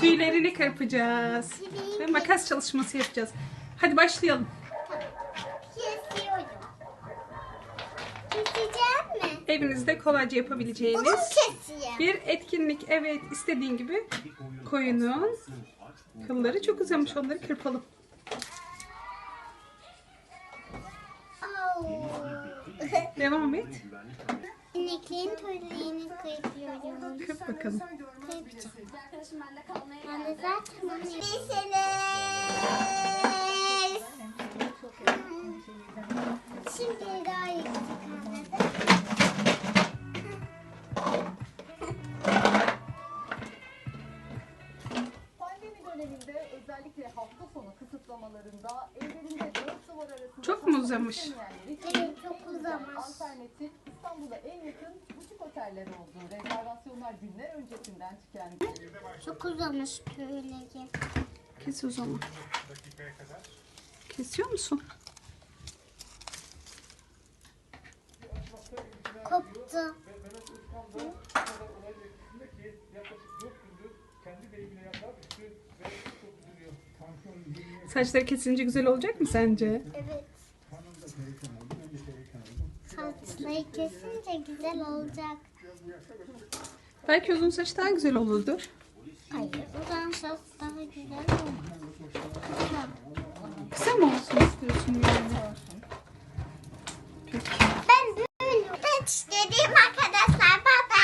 Tüylerini kırpacağız. Ve makas çalışması yapacağız. Hadi başlayalım. Kesiyorum. Keseceğim mi? Evinizde kolayca yapabileceğiniz bir etkinlik. Evet istediğin gibi koyunun kılları çok uzamış onları kırpalım. Devam et. İneklerin tüylerini kırpıyorum. Kırp bakalım. Kırpacağım. Ben de zaten onu Mesele. Şimdi daha yüksek anladım. Pandemi döneminde özellikle hafta sonu kısıtlamalarında evlerinde dört duvar arasında Çok mu uzamış? kalmak istemeyenler için Evet çok uzamış. Alternatif İstanbul'da en yakın butik oteller oldu. Rezervasyonlar günler öncesinden tükendi. Çok uzamış tüyleri. Kes o zaman. Kesiyor musun? Koptu. Saçları kesince güzel olacak mı sence? Evet tatlıyı kesince güzel olacak. Belki uzun saç daha güzel olurdu. Hayır, uzun saç daha güzel olmaz. Kısa mı olsun istiyorsun yani? Peki. Ben böyle saç istediğim arkadaşlar baba.